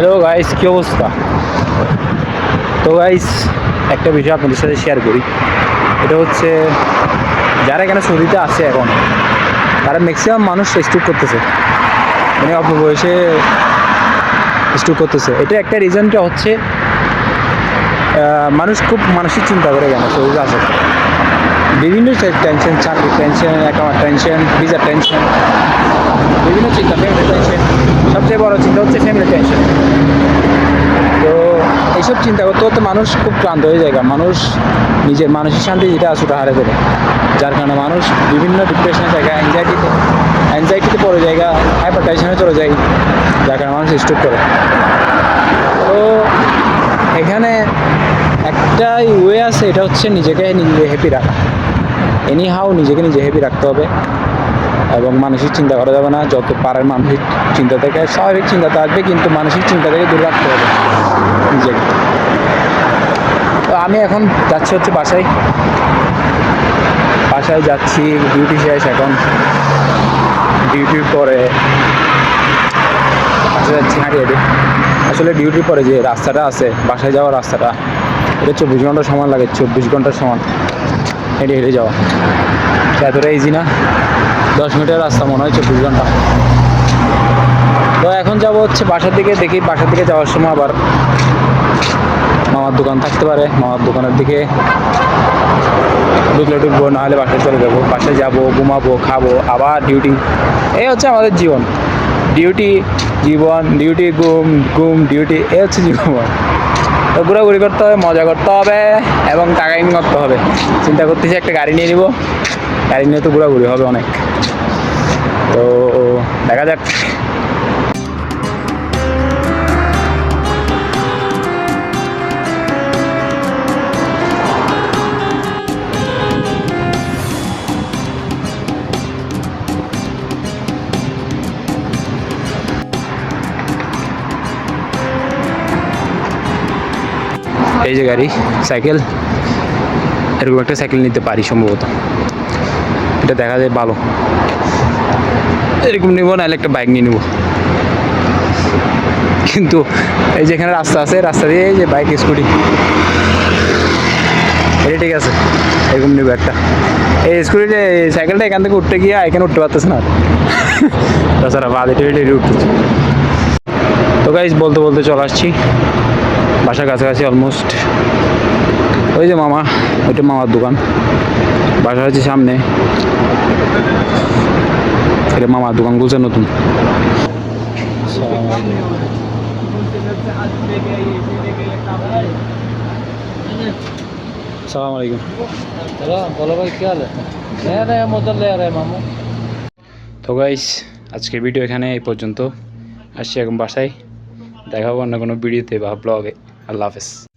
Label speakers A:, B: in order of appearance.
A: Hello guys কী অবস্থা? তো guys একটা বিষয় আপনাদের সাথে শেয়ার করি। এটা হচ্ছে, যারা এখানে সৌদিতে আছে এখন, তারা ম্যাক্সিমাম মানুষ স্টুক করতেছে। মানে অল্প বয়সে স্টুক করতেছে। এটা একটা রিজনটা হচ্ছে মানুষ খুব মানসিক চিন্তা করে কেন সৌদিতে আছে। বিভিন্ন টেনশন চাকরির টেনশন অ্যাকাউন্ট টেনশন ভিসার টেনশন বিভিন্ন চিন্তা ফ্যামিলি টেনশন সবচেয়ে বড় চিন্তা হচ্ছে ফ্যামিলি টেনশন তো এইসব চিন্তা করতে করতে মানুষ খুব ক্লান্ত হয়ে যায় মানুষ নিজের মানসিক শান্তি যেটা ওটা হারে ফেলে। যার কারণে মানুষ বিভিন্ন ডিপ্রেশনের জায়গা অ্যাংজাইটিতে অ্যাংজাইটিতে পড়ে জায়গা হাইপার টেনশনে চলে যায়, যার কারণে মানুষ স্ট্রোক করে। তো এখানে একটাই ওয়ে আছে, এটা হচ্ছে নিজেকে নিজে হ্যাপি রাখা। এনি হাউ নিজেকে নিজে হ্যাপি রাখতে হবে। এবং মানসিক চিন্তা করা যাবে না। যত পারের মানসিক চিন্তা থেকে, স্বাভাবিক চিন্তা থাকবে কিন্তু মানসিক চিন্তা থেকে দূর রাখতে হবে। নিজেকে। তো আমি এখন যাচ্ছি হচ্ছে বাসায়। বাসায় যাচ্ছি ডিউটি শেষ এখন। ডিউটির পরে বাসায় যাচ্ছি হাঁটি হাঁটি আসলে ডিউটির পরে যে রাস্তাটা আছে, বাসায় যাওয়ার রাস্তাটা, এটা চব্বিশ ঘণ্টা সময় লাগে, চব্বিশ ঘণ্টার সমান। হেঁটে হেঁটে যাওয়া। এতটা ইজি না? দশ মিনিটের রাস্তা মনে হয়, চব্বিশ ঘণ্টা। তো এখন যাব হচ্ছে বাসার দিকে, দেখি বাসার দিকে যাওয়ার সময় আবার মামার দোকান থাকতে পারে। মামার দোকানের দিকে ঢুকলে ঢুকবো, নাহলে বাসায় চলে যাব। বাসায় যাব, ঘুমাবো, খাব, আবার ডিউটি এই হচ্ছে আমাদের জীবন। ডিউটি জীবন ডিউটি ঘুম ঘুম ডিউটি এ হচ্ছে জীবন। তো ঘোরাঘুরি করতে হবে, মজা করতে হবে, এবং টাকা ইনকাম করতে হবে। চিন্তা করতেছি একটা গাড়ি নিয়ে নিব। গাড়ি নিয়ে তো ঘোরাঘুরি হবে অনেক। তো দেখা যাক। এই যে গাড়ি, সাইকেল। এরকম একটা সাইকেল নিতে পারি সম্ভবত। এটা দেখা যায় ভালো। এরকম নিব, নাহলে একটা বাইক নিয়ে নিব। কিন্তু এই যে এখানে রাস্তা আছে, রাস্তা দিয়ে এই যে বাইক স্কুটি এটা ঠিক আছে, এরকম নিব একটা। এই স্কুটিটা এই সাইকেলটা এখান থেকে উঠতে গিয়ে এখানে উঠতে পারতেছে না তাছাড়া বাদে টেবিল উঠতেছে। তো গাইজ বলতে বলতে চলে আসছি। বাসার কাছাকাছি অলমোস্ট ওই যে মামা ওইটা মামার দোকান। বাসা হচ্ছে সামনে। এটা মামার দোকান খুলছে নতুন। সালাম আলাইকুম।
B: বলো ভাই কি হাল? হ্যাঁ
A: তো গাইস আজকের ভিডিও এখানে এই পর্যন্ত। আসছি এখন বাসায়। দেখাবো অন্য কোনো ভিডিওতে বা ব্লগে আল্লাহ হাফেজ